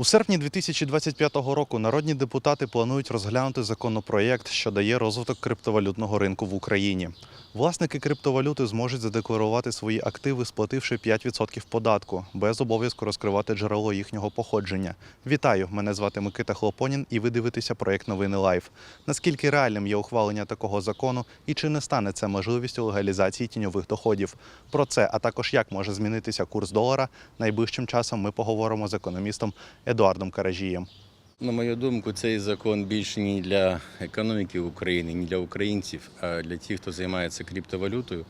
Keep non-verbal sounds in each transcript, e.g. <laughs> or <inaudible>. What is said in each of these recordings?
У серпні 2025 року народні депутати планують розглянути законопроєкт, що дає розвиток криптовалютного ринку в Україні. Власники криптовалюти зможуть задекларувати свої активи, сплативши 5% податку, без обов'язку розкривати джерело їхнього походження. Вітаю! Мене звати Микита Хлопонін, і ви дивитеся проєкт Новини Лайф. Наскільки реальним є ухвалення такого закону, і чи не стане це можливістю легалізації тіньових доходів? Про це, а також як може змінитися курс долара, найближчим часом ми поговоримо з економістом Едуардом Каражієм. На мою думку, цей закон більше не для економіки України, не для українців, а для тих, хто займається криптовалютою,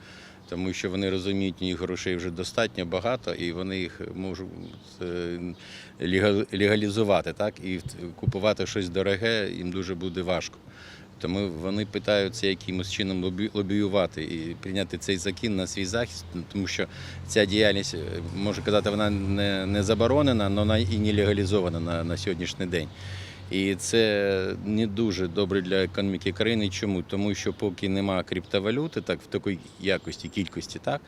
тому що вони розуміють, у них грошей вже достатньо багато, і вони їх можуть е, легалізувати, так і купувати щось дороге їм дуже буде важко. Тому вони питаються якимось чином лобі- лобіювати і прийняти цей закін на свій захист, тому що ця діяльність, е, можу казати, вона не, не заборонена, але вона і не легалізована на, на сьогоднішній день. І це не дуже добре для економіки країни. Чому? Тому що поки нема криптовалюти, так в такій якості, кількості, так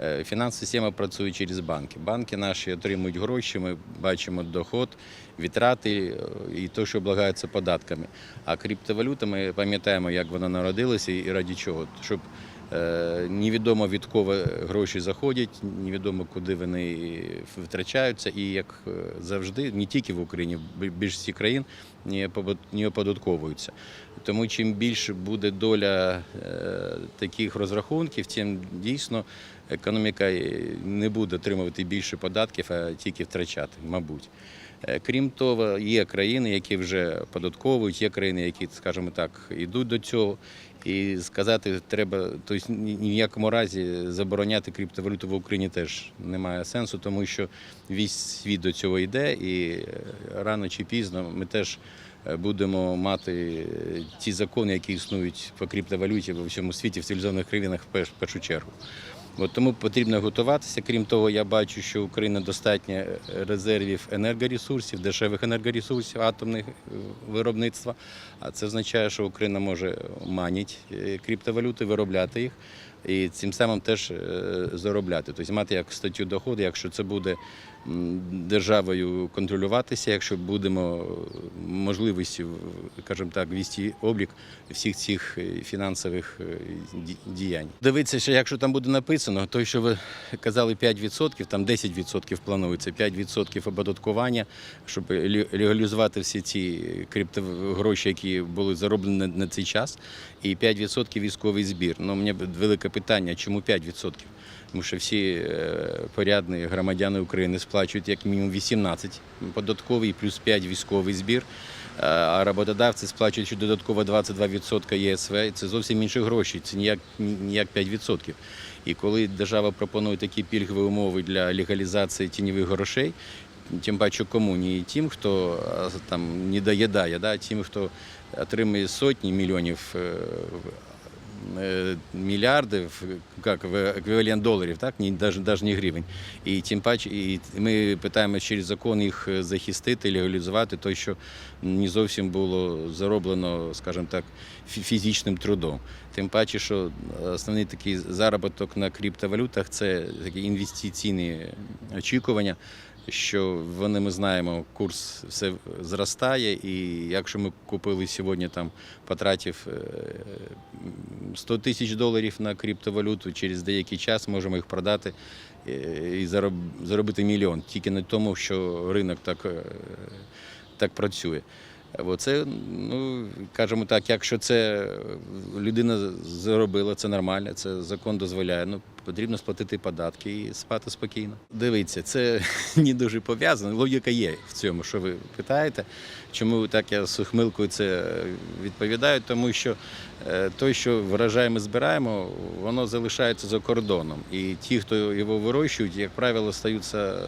е, фінансова система працює через банки. Банки наші отримують гроші, ми бачимо доход, витрати е, і те, що облагається податками. А криптовалюта, ми пам'ятаємо, як вона народилася і раді чого. Щоб Невідомо від кого гроші заходять, невідомо куди вони витрачаються, і як е, завжди, не тільки в Україні, більшості країн не оподатковуються. Тому чим більше буде доля е, таких розрахунків, тим дійсно економіка е, не буде отримувати більше податків, а тільки втрачати, мабуть. Е, Крім того, є країни, які вже податковують, є країни, які, скажімо так, йдуть до цього. І сказати треба, тобто ні в якому разі забороняти криптовалюту в Україні теж немає сенсу, тому що весь світ до цього йде, і е, рано чи пізно ми теж е, будемо мати е, ті закони, які існують по криптовалюті в всьому світі, в цивілізованих країнах в першу чергу. От тому потрібно готуватися. Крім того, я бачу, що Україна достатньо е, резервів енергоресурсів, дешевих енергоресурсів, атомних е, виробництва. А це означає, що Україна може манити е, криптовалюти, виробляти їх і цим самим теж заробляти. Тобто мати як статтю доходу, якщо це буде державою контролюватися, якщо будемо е, можливості, скажімо так, вести облік всіх цих е, фінансових е, діянь. Дивіться, що якщо там буде написано, то що ви казали 5%, там 10% планується, 5% оподаткування, щоб лі- легалізувати всі ці криптогроші, які були зароблені на- цей час, і 5% військовий збір. Ну, у мене велике питання, чому 5%? Тому що всі е, порядні громадяни України сплачують як мінімум 18 податковий плюс 5 військовий збір. Е, А роботодавці сплачують додатково 22% ЄСВ. і Це зовсім інші гроші, це ніяк, ніяк 5%. І коли держава пропонує такі пільгові умови для легалізації тіньових грошей, тим паче кому? Не тим, хто там не доїдає, да, тим, хто отримує сотні мільйонів е, е, мільярдів, як еквівалент доларів, так ні, навіть, навіть не гривень. І тим паче, і ми питаємо через закон їх захистити, легалізувати, то що не зовсім було зароблено, скажімо так, фізичним трудом. Тим паче, що основний такий заробіток на криптовалютах це такі інвестиційні очікування. Що вони ми знаємо, курс все зростає, і якщо ми купили сьогодні там, потратив е, 100 тисяч доларів на криптовалюту, через деякий час можемо їх продати е, і заробити мільйон. Тільки на тому, що ринок так, е, так працює. Оце, ну, кажемо так, якщо це людина заробила, це нормально, це закон дозволяє. Ну, потрібно сплатити податки і спати спокійно. Дивіться, це <laughs> не дуже пов'язано. Логіка є в цьому, що ви питаєте. Чому так я з ухмилкою це відповідаю? Тому що е, той, що врожай ми збираємо, воно залишається за кордоном. І ті, хто його вирощують, як правило, стаються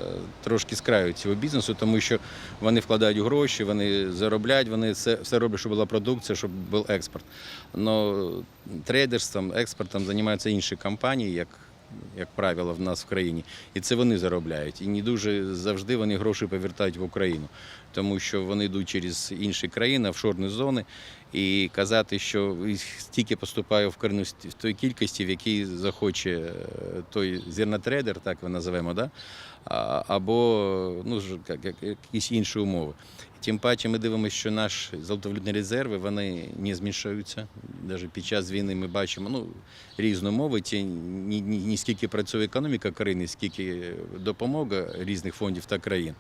трошки з краю цього бізнесу, тому що вони вкладають гроші, вони заробляють, вони все, все роблять, щоб була продукція, щоб був експорт. Но трейдерством, експортом займаються інші компанії, як як правило, в нас в країні, і це вони заробляють. І не дуже завжди вони гроші повертають в Україну, тому що вони йдуть через інші країни, офшорні зони, І казати, що стільки поступає в Україну в той кількості, в якій захоче е, той зернотрейдер, так ми називаємо, да? Або ну, якісь інші умови. Тим паче ми дивимося, що наші золотовалютні резерви вони не змішуються. Навіть під час війни ми бачимо ну, різну мову, ті, ні, ні, ні скільки працює економіка країни, скільки допомога різних фондів та країн.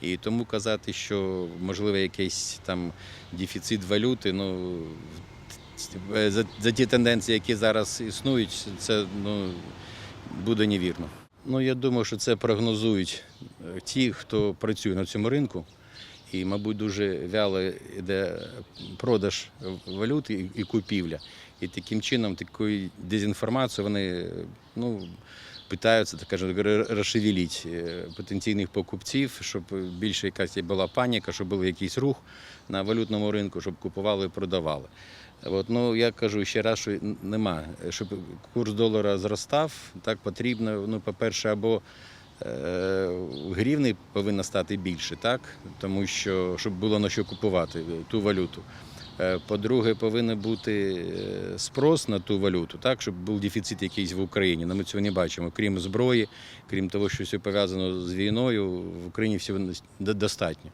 І тому казати, що можливо якийсь там дефіцит валюти, ну за, за ті тенденції, які зараз існують, це ну, буде невірно. Ну, я думаю, що це прогнозують е, ті, хто працює на цьому ринку. І, мабуть, дуже вяло йде продаж валют і, купівля. І таким чином, такою дезінформацією вони ну, питаються, так кажуть, розшевелити е, потенційних покупців, щоб більше якась була паніка, щоб був якийсь рух на валютному ринку, щоб купували продавали. От, ну, я кажу ще раз, що нема. Щоб курс долара зростав, так потрібно, ну, по-перше, або е, гривні повинно стати більше, так? тому що щоб було на що купувати ту валюту. Е, По-друге, повинен бути е, спрос на ту валюту, так, щоб був дефіцит якийсь в Україні. Ну, ми цього не бачимо. Крім зброї, крім того, що все пов'язано з війною, в Україні всього достатньо.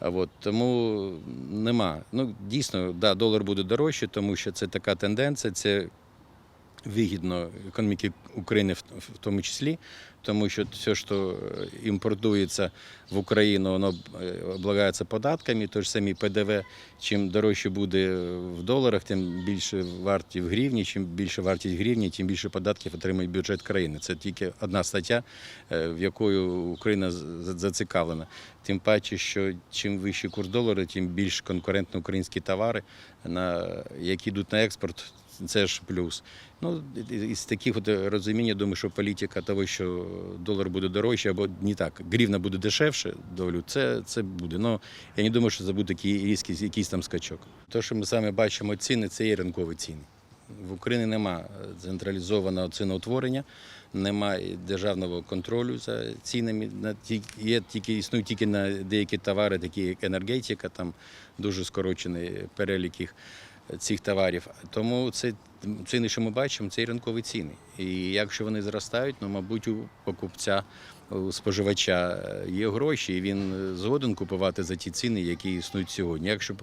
От, тому нема. Ну, дійсно, да, долар буде дорожче, тому що це така тенденція, це вигідно економіки України в, тому числі, тому що все, що е, імпортується в Україну, воно е, облагається податками, той ж самий ПДВ. Чим дорожче буде в доларах, тим більше варті в гривні. Чим більше вартість гривні, тим більше податків отримує бюджет країни. Це тільки одна стаття, е, в якою Україна зацікавлена. Тим паче, що чим вищий курс долара, тим більш конкурентні українські товари, на, які йдуть на експорт. Це ж плюс. Ну, із таких от розуміння, думаю, що політика того, що долар буде дорожче, або не так, гривна буде дешевше долю, це, це буде. Ну, я не думаю, що це буде такий різкий якийсь там скачок. Те, що ми саме бачимо ціни, це є ринкові ціни. В Україні нема централізованого ціноутворення, немає державного контролю за цінами. Є тільки існують тільки на деякі товари, такі як енергетика, там дуже скорочений перелік їх цих товарів. Тому це ціни, що ми бачимо, це і ринкові ціни. І якщо вони зростають, ну мабуть, у покупця, у споживача є гроші, і він згоден купувати за ті ціни, які існують сьогодні. Якщо е,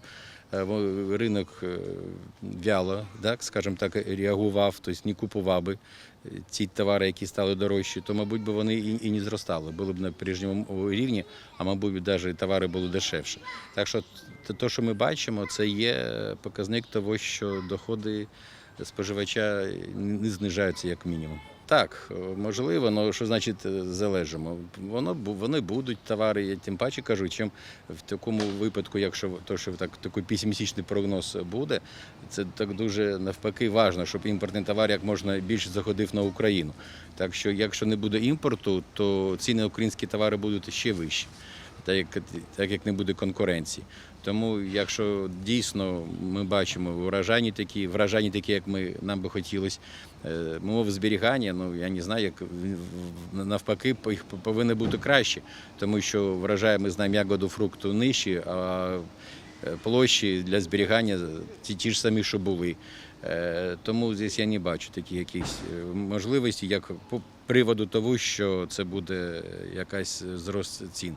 ринок е, вяло, так, скажімо так, реагував, тобто не купував би е, ці товари, які стали дорожчі, то, мабуть, би вони і, і не зростали, були б на прежньому рівні, а мабуть, навіть товари були дешевше. Так що те, що ми бачимо, це є показник того, що доходи споживача не знижаються як мінімум. Так, можливо, але що значить е, залежимо? Воно вони будуть товари, я тим паче кажу, чим в такому випадку, якщо то, що так такий песимістичний прогноз буде, це так дуже навпаки важливо, щоб імпортний товар як можна більше заходив на Україну. Так що, якщо не буде імпорту, то ціни українські товари будуть ще вищі, так як, так як не буде конкуренції. Тому, якщо дійсно ми бачимо вражання такі, вражання такі, як ми нам би хотілося, е, мови зберігання, ну я не знаю, як навпаки, їх повинно бути краще, тому що врожай ми знаємо ягоду фрукту нижчі, а е, площі для зберігання ті, ті ж самі, що були. Е, Тому здесь я не бачу такі якісь е, можливості, як по приводу того, що це буде якась зрост цін.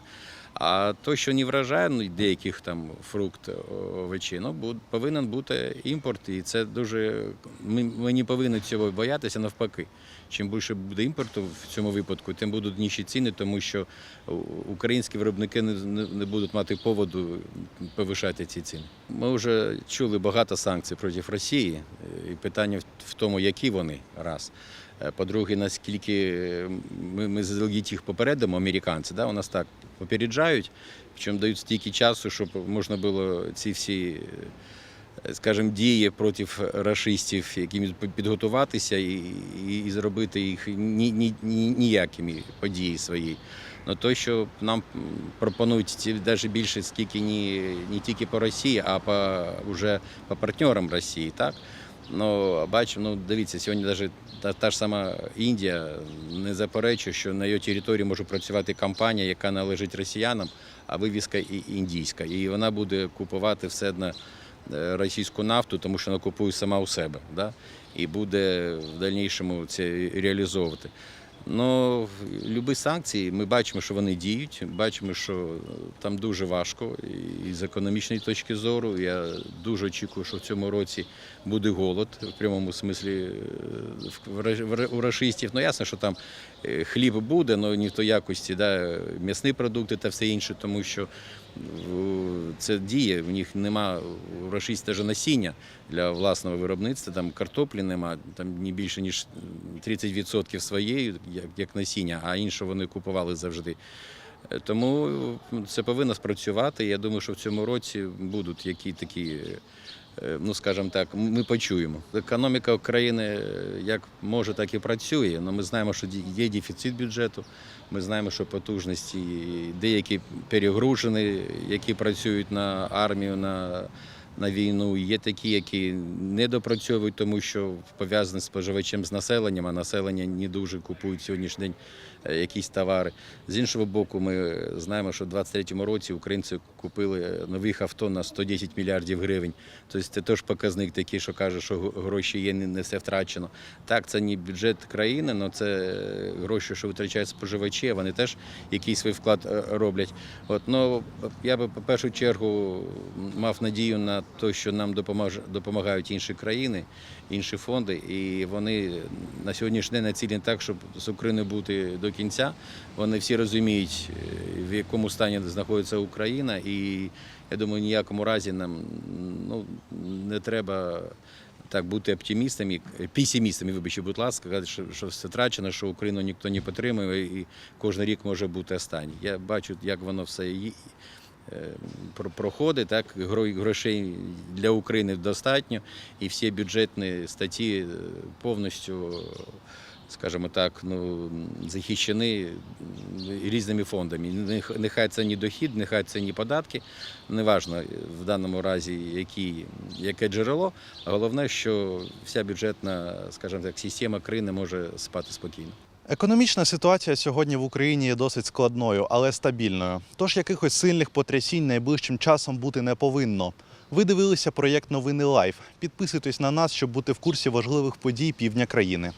А то, що не вражає ну, деяких там фрукт, овочі, ну повинен бути імпорт, і це дуже ми, ми не повинні цього боятися навпаки. Чим більше буде імпорту в цьому випадку, тим будуть нижчі ціни, тому що українські виробники не, не, будуть мати поводу повишати ці ціни. Ми вже чули багато санкцій проти Росії, і питання в тому, які вони раз. Е, По-друге, наскільки ми, ми заздалегідь їх попередимо, американці, да, у нас так попереджають, причому дають стільки часу, щоб можна було ці всі, е, скажімо, дії проти рашистів, якими підготуватися і, і, і зробити їх ні, ні, ні, ніякими події свої. Ну, то, що нам пропонують ці навіть більше, скільки не, не тільки по Росії, а по, вже по партнерам Росії, так? Ну, бачимо, ну дивіться, сьогодні навіть та, та ж сама Індія не заперечує, що на її території може працювати компанія, яка належить росіянам, а вивізка і індійська. І вона буде купувати все одно е, російську нафту, тому що вона купує сама у себе. Да? І буде в дальнішому це реалізовувати. Ну, любі санкції, ми бачимо, що вони діють. Бачимо, що там дуже важко і з економічної точки зору. Я дуже очікую, що в цьому році буде голод в прямому смислі е, у рашистів. Ну ясно, що там е, хліб буде, але не в той якості, да, м'ясні продукти та все інше, тому що це діє. В них нема рашисте ж насіння для власного виробництва. Там картоплі нема, там не більше ніж 30% своєї, як, як насіння, а інше вони купували завжди. Е, Тому це повинно спрацювати. Я думаю, що в цьому році будуть які такі, ну скажімо так, ми почуємо. Економіка України е, як може, так і працює. але ми знаємо, що є дефіцит бюджету. Ми знаємо, що потужності деякі перегружені, які працюють на армію, на, на війну. Є такі, які не допрацьовують, тому що пов'язані з споживачем з населенням, а населення не дуже купують сьогоднішній день е, якісь товари. З іншого боку, ми знаємо, що в 2023 році українці купили нових авто на 110 мільярдів гривень. Тобто це теж показник такий, що каже, що гроші є, не все втрачено. Так, це не бюджет країни, але це гроші, що витрачають споживачі, вони теж якийсь свій вклад е, роблять. От, ну, я би по першу чергу мав надію на те, що нам допомагають інші країни, інші фонди, і вони на сьогоднішній день націлені так, щоб з Україною бути до кінця. Вони всі розуміють, е, в якому стані знаходиться Україна, і я думаю, ніякому разі нам ну, не треба так бути оптимістами, песимістами, вибачте, будь ласка, казати, що, що все втрачено, що Україну ніхто не підтримує, і кожен рік може бути останній. Я бачу, як воно все Проходить так, гро- грошей для України достатньо, і всі бюджетні статті е, повністю, скажімо так, ну, захищені різними фондами. Нехай це не дохід, нехай це не податки, неважно в даному разі, які, яке джерело. Головне, що вся бюджетна, скажімо так, система країни може спати спокійно. Економічна ситуація сьогодні в Україні є досить складною, але стабільною. Тож якихось сильних потрясінь найближчим часом бути не повинно. Ви дивилися проєкт Новини Лайф. Підписуйтесь на нас, щоб бути в курсі важливих подій півдня країни.